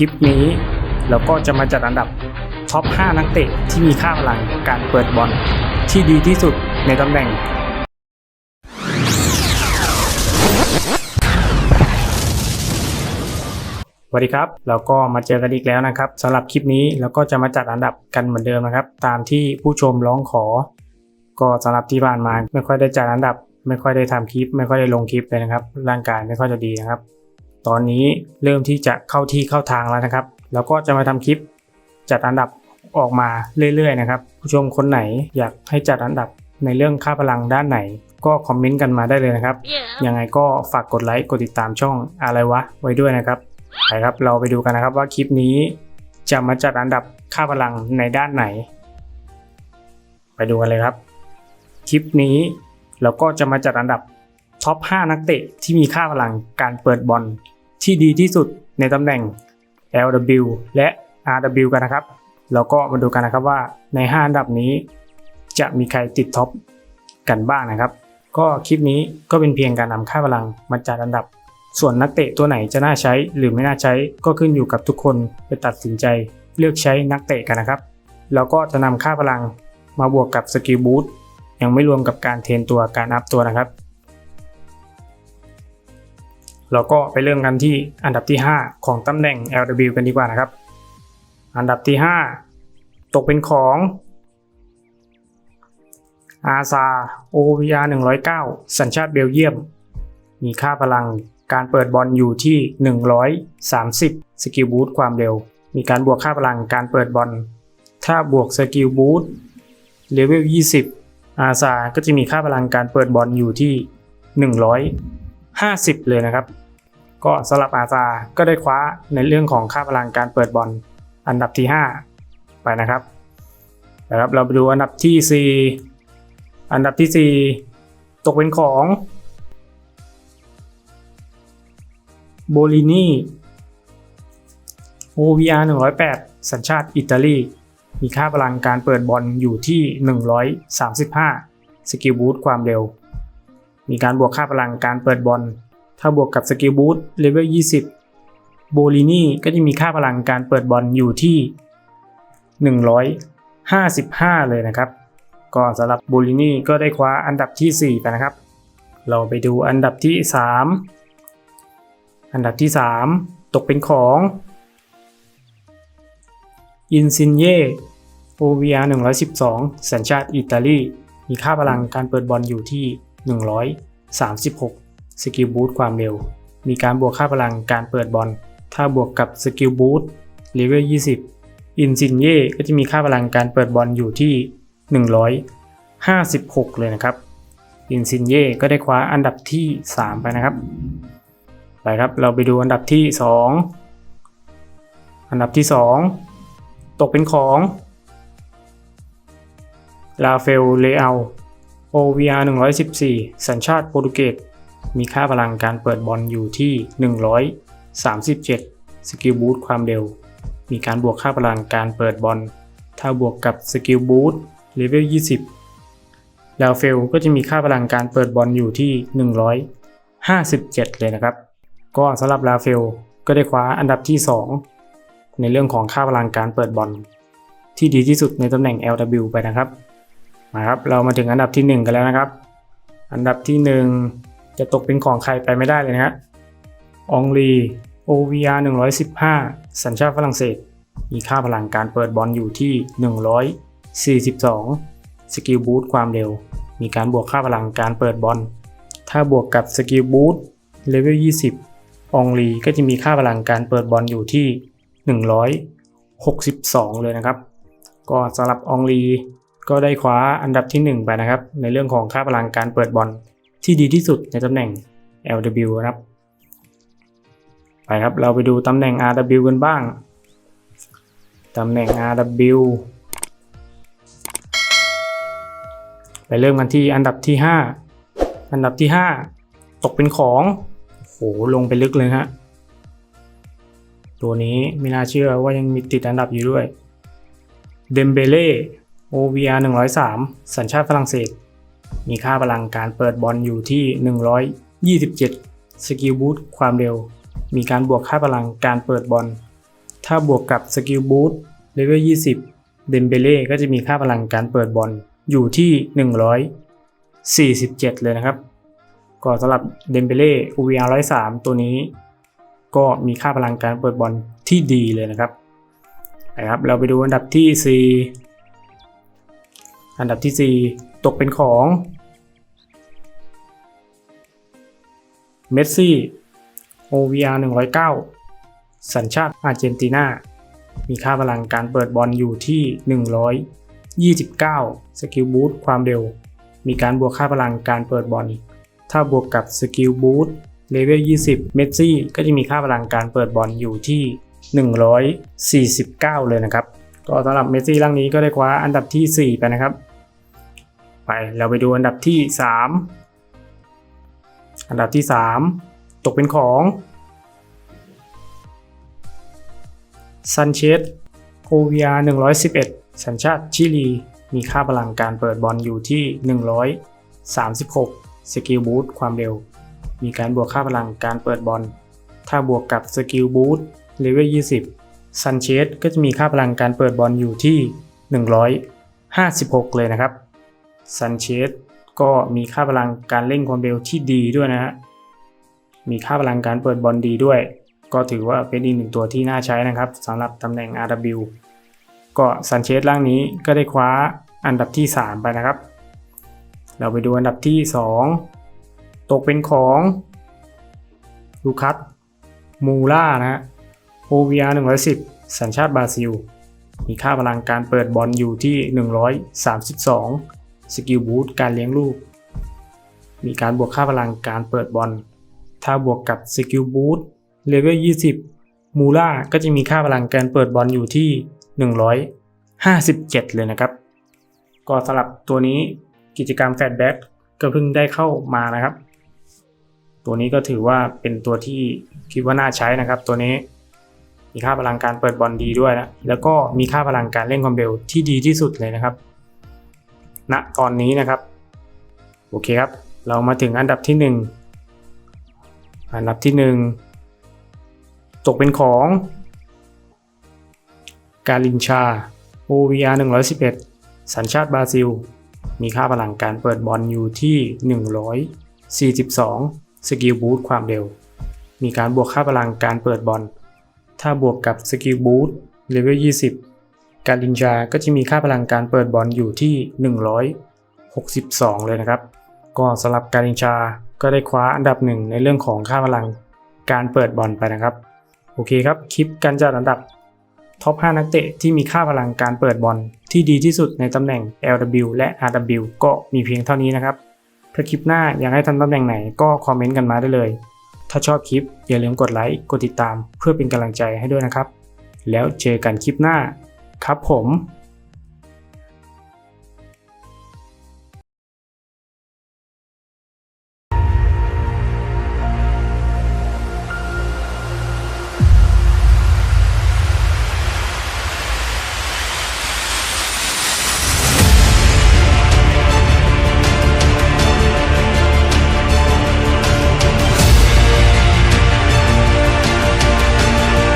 ลิปนี้เราก็จะมาจัดอันดับท็อป 5 นักเตะที่มีค่าพลังการเปิดบอลที่ดีที่สุดในตำแหน่ง สวัสดีครับ เราก็มาเจอกันอีกแล้วนะครับสำหรับคลิปนี้เราก็จะมาจัดอันดับกันเหมือนเดิมนะครับ ตามที่ผู้ชมร้องขอ ก็สำหรับที่ผ่านมาไม่ค่อยได้จัดอันดับ ไม่ค่อยได้ทำคลิป ไม่ค่อยได้ลงคลิปเลยนะครับ ร่างกายไม่ค่อยจะดีนะครับ ตอนนี้เริ่มที่จะเข้าที่เข้าทางแล้วนะครับ แล้วก็จะมาทำคลิปจัดอันดับออกมาเรื่อยๆนะครับ ผู้ชมคนไหนอยากให้จัดอันดับในเรื่องค่าพลังด้านไหน ก็คอมเมนต์กันมาได้เลยนะครับยังไงก็ฝากกดไลค์กดติดตามช่องอะไรวะไว้ด้วยนะครับไปครับเราไปดูกันนะครับว่าคลิปนี้จะมาจัดอันดับค่าพลังในด้านไหน ไปดูกันเลยครับ คลิปนี้เราก็จะมาจัดอันดับ ท็อป 5 นักเตะที่มีค่าพลังการเปิดบอลที่ดีที่สุดในตำแหน่ง LW และ RW กันนะครับเราก็มาดูกันนะครับว่าใน 5 อันดับนี้จะมีใครติดท็อปกันบ้างนะครับ ก็คลิปนี้ก็เป็นเพียงการนำค่าพลังมาจัดอันดับ ส่วนนักเตะตัวไหนจะน่าใช้หรือไม่น่าใช้ก็ขึ้นอยู่กับทุกคนไปตัดสินใจเลือกใช้นักเตะกันนะครับ แล้วก็จะนำค่าพลังมาบวกกับสกิลบูสต์ยังไม่รวมกับการเทรนตัวการอัพตัวนะครับ เราก็ไปเริ่มกันที่อันดับที่ 5 ของตำแหน่ง LW กันดีกว่านะครับ อันดับที่ 5 ตกเป็นของอาซา OVR 109 สัญชาติเบลเยียม มีค่าพลังการเปิดบอลอยู่ที่ 130 สกิลบูสต์ความเร็ว มีการบวกค่าพลังการเปิดบอล ถ้าบวกสกิลบูสต์เลเวล 20 อาซาก็จะมีค่าพลังการเปิดบอลอยู่ที่ 50 เลยนะครับ ก็สำหรับอาซาก็ได้คว้าในเรื่องของค่าพลังการเปิดบอลอันดับที่ 5 ไปนะครับนะครับเราไปดูอันดับที่ 4 อันดับที่ 4 ตกเป็นของโบลินี OVR 108 สัญชาติอิตาลี มีค่าพลังการเปิดบอลอยู่ที่ 135 สกิลบูสต์ความเร็ว มีการบวกค่าพลังการเปิดบอล ถ้าบวกกับสกิลบูสต์เลเวล 20 โบลินีก็จะมีค่าพลังการเปิดบอลอยู่ที่ 155 เลยนะครับ ก็สำหรับโบลินีก็ได้คว้าอันดับที่ 4 ไปนะครับ เราไปดูอันดับที่ 3 อันดับที่ 3 ตกเป็นของอินซินเย่ OVR 112 สัญชาติอิตาลี มีค่าพลังการเปิดบอลอยู่ที่ 136 สกิลบูสต์ความเร็ว มีการบวกค่าพลังการเปิดบอล ถ้าบวกกับสกิลบูสต์เลเวล 20 อินซินเย่ก็จะมีค่าพลังการเปิดบอลอยู่ที่ 156 เลยนะครับ อินซินเย่ก็ได้คว้าอันดับที่ 3 ไปนะครับ ไปครับเราไปดูอันดับที่ 2 อันดับที่ 2 ตกเป็นของลาเฟลเลอา OVR 114 สัญชาติโปรตุเกส มีค่าพลังการเปิดบอลอยู่ที่ 137 สกิลบูตความเร็ว มีการบวกค่าพลังการเปิดบอล ถ้าบวกกับสกิลบูตเลเวล 20ลาเฟลก็จะมีค่าพลังการเปิดบอลอยู่ที่ 157 เลยนะครับ ก็สำหรับลาเฟลก็ได้คว้าอันดับที่ 2 ในเรื่องของค่าพลังการเปิดบอล ที่ดีที่สุดในตำแหน่ง LW ไปนะครับ มาครับเรามาถึงอันดับที่ 1 กันแล้วนะครับ อันดับที่ 1 จะตกเป็นของใครไปไม่ได้เลยนะฮะองลี OVR 115 สัญชาติฝรั่งเศส มีค่าพลังการเปิดบอลอยู่ที่ 142 สกิลบูตความเร็ว มีการบวกค่าพลังการเปิดบอล ถ้าบวกกับสกิลบูตเลเวล 20 องลีก็จะมีค่าพลังการเปิดบอลอยู่ที่ 162 เลยนะครับ ก็สำหรับองลี ก็ได้คว้าอันดับที่ 1 ไปนะครับ ในเรื่องของค่าพลังการเปิดบอลที่ดีที่สุดในตำแหน่ง LW นะครับ ไปครับเราไปดูตำแหน่ง RW กันบ้าง ตำแหน่ง RW ไปเริ่มกันที่อันดับที่ 5 อันดับที่ 5 ตกเป็นของโหลงไปลึกเลยฮะตัวนี้ไม่น่าเชื่อว่ายังมีติดอันดับอยู่ด้วยเดมเบเล่ OVR 103 สัญชาติฝรั่งเศส มีค่าพลังการเปิดบอลอยู่ที่ 127 สกิลบูสต์ความเร็ว มีการบวกค่าพลังการเปิดบอล ถ้าบวกกับสกิลบูทเลเวล 20 เดมเบเล่ก็จะมีค่าพลังการเปิดบอลอยู่ที่ 147 เลยนะครับ ก็สำหรับเดมเบเล่ UVR 103 ตัวนี้ ก็มีค่าพลังการเปิดบอลที่ดีเลยนะครับนะครับ เราไปดูอันดับที่ 4 อันดับที่ 4 ตกเป็นของ เมสซี่ OVR 109 สัญชาติอาร์เจนตินา มีค่าพลังการเปิดบอลอยู่ที่ 129 สกิลบูทความเร็ว มีการบวกค่าพลังการเปิดบอล ถ้าบวกกับสกิลบูทเลเวล 20 เมสซี่ก็จะมีค่าพลังการเปิดบอลอยู่ที่ 149 เลยนะครับ ก็สำหรับเมสซี่ร่างนี้ก็ได้คว้าอันดับที่ 4 ไปนะครับ ไปเราไปดูอันดับที่ 3 อันดับที่ 3 ตกเป็นของซันเชส OVR 111 สัญชาติชิลี มีค่าพลังการเปิดบอลอยู่ที่ 136 สกิลบูทความเร็ว มีการบวกค่าพลังการเปิดบอล ถ้าบวกกับสกิลบูทเลเวล 20 ซันเชสก็จะมีค่าพลังการเปิดบอลอยู่ที่ 156 เลยนะครับ ซันเชสก็มีค่าพลังการเร่งความเร็วที่ดีด้วยนะฮะ มีค่าพลังการเปิดบอลดีด้วย ก็ถือว่าเป็นอีกหนึ่งตัวที่น่าใช้นะครับสำหรับตำแหน่ง RW ก็ซันเชสร่างนี้ก็ได้คว้าอันดับที่ 3 ไปนะครับ เราไปดูอันดับที่ 2 ตกเป็นของลูคัสมูล่านะฮะ OVR 110 สัญชาติบราซิล มีค่าพลังการเปิดบอลอยู่ที่ 132 สกิลบูทการเลี้ยงลูก มีการบวกค่าพลังการเปิดบอล ถ้าบวกกับสกิลบูทเลเวล 20 มูล่าก็จะมีค่าพลังการเปิดบอลอยู่ที่ 157 เลยนะครับ ก็สำหรับตัวนี้กิจกรรมแฟดแบ็กก็เพิ่งได้เข้ามานะครับ ตัวนี้ก็ถือว่าเป็นตัวที่คิดว่าน่าใช้นะครับ ตัวนี้มีค่าพลังการเปิดบอลดีด้วยนะ แล้วก็มีค่าพลังการเล่นความเร็วที่ดีที่สุดเลยนะครับ ณตอนนี้นะครับ โอเคครับ เรามาถึงอันดับที่ 1 อันดับที่ 1 ตกเป็นของ กาลินชา OVR 111 สัญชาติบราซิล มีค่าพลังการเปิดบอลอยู่ที่ 142 สกิลบูทความเร็ว มีการบวกค่าพลังการเปิดบอล ถ้าบวกกับสกิลบูทเลเวล20 การลินชาก็จะมีค่าพลังการเปิดบอลอยู่ที่ 162 เลยนะครับ ก็สำหรับการลินชาก็ได้คว้าอันดับหนึ่งในเรื่องของค่าพลังการเปิดบอลไปนะครับ โอเคครับ คลิปการจัดอันดับท็อป 5 นักเตะที่มีค่าพลังการเปิดบอลที่ดีที่สุดในตำแหน่ง LW และ RW ก็มีเพียงเท่านี้นะครับ ถ้าคลิปหน้าอยากให้ทำตำแหน่งไหนก็คอมเมนต์กันมาได้เลย ถ้าชอบคลิปอย่าลืมกดไลค์ กดติดตาม เพื่อเป็นกำลังใจให้ด้วยนะครับ แล้วเจอกันคลิปหน้า ครับผม